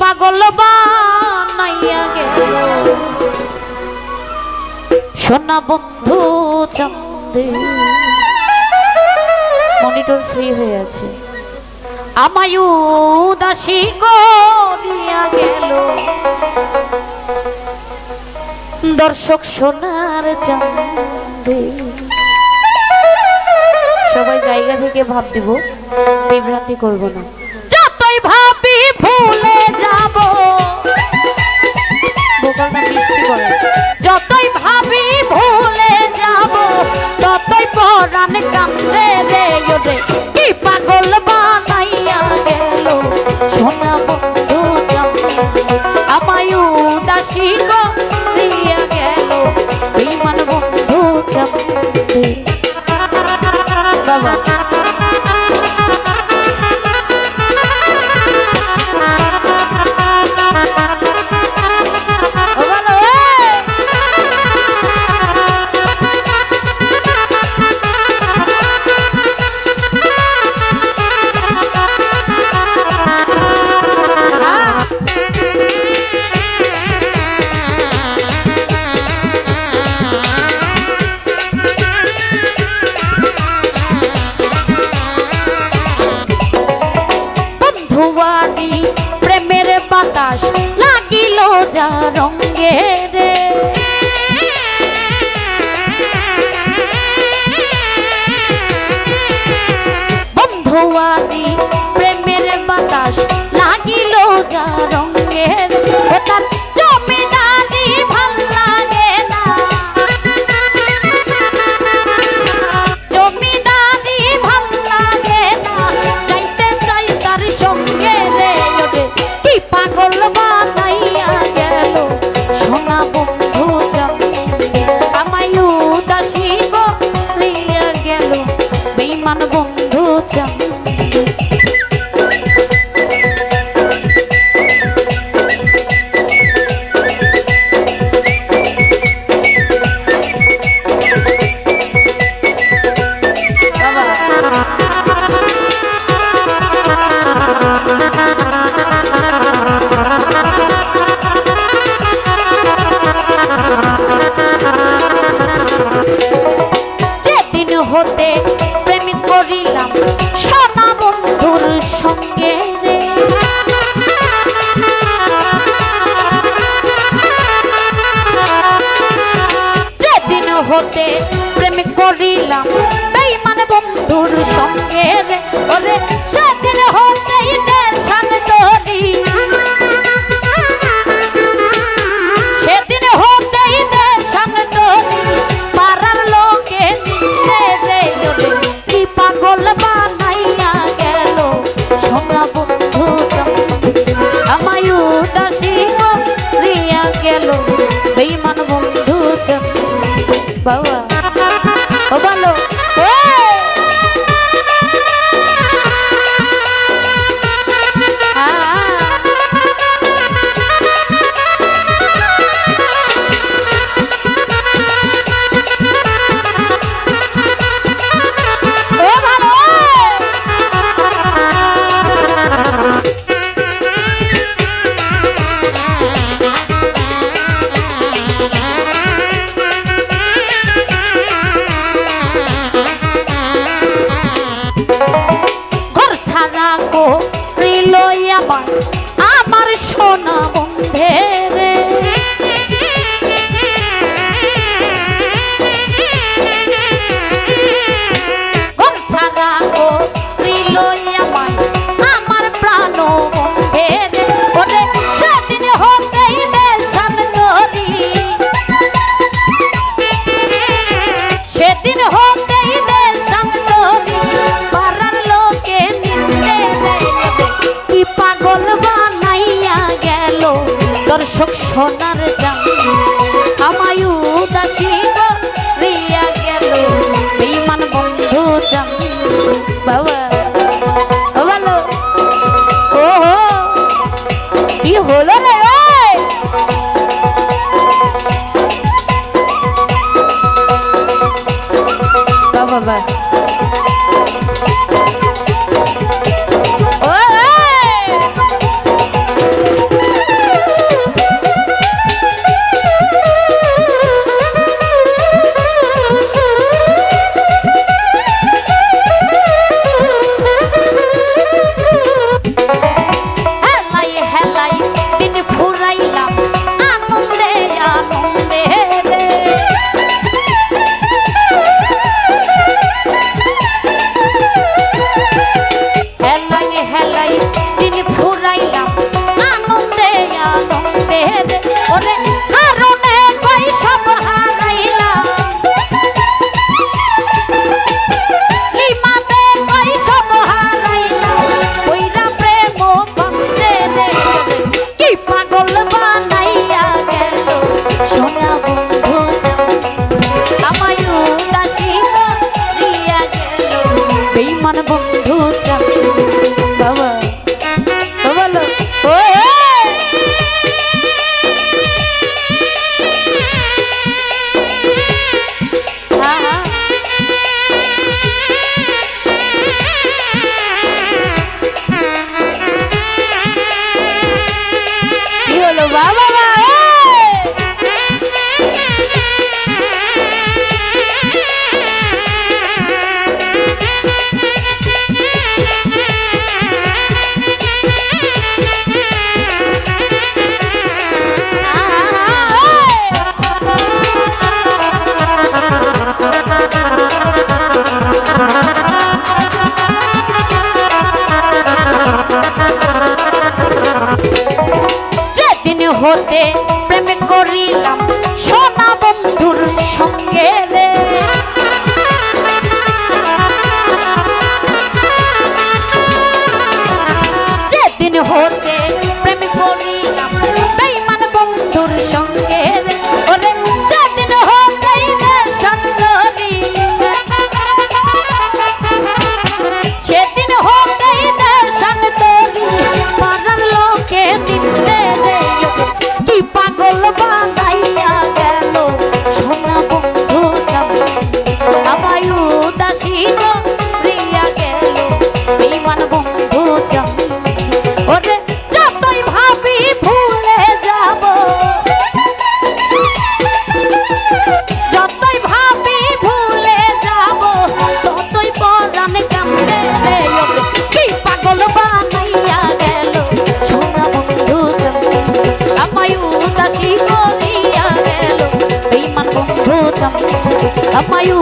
পাগল গেল। সোনা বন্ধু মনিটর ফ্রি হয়ে আছে। আমায়ু দাসী গিয়া গেল। দর্শক সোনার চান্দে। সবাই জায়গা থেকে ভাব দিব, বিভ্রান্তি করব না। こ。আকাশ লাগিল যা রঙ্গে রে। বন্ধু আদি প্রেমের বাতাস লাগিল যা রঙ্গে রে। হতে প্রেম করিলাম। বেইমান বন্ধুর সঙ্গে ওরে স্বাধীন হতেই দেশান্তরী Пала. একদিন হতেই দেশ শান্তরি পাড়ার লোকে নিতে কি পাগল বানাইয়া গেল? দর্শক সোনার Música বলতে প্রেম করিলাম। সোনা বন্ধুর সঙ্গে যেদিন হতে আমায়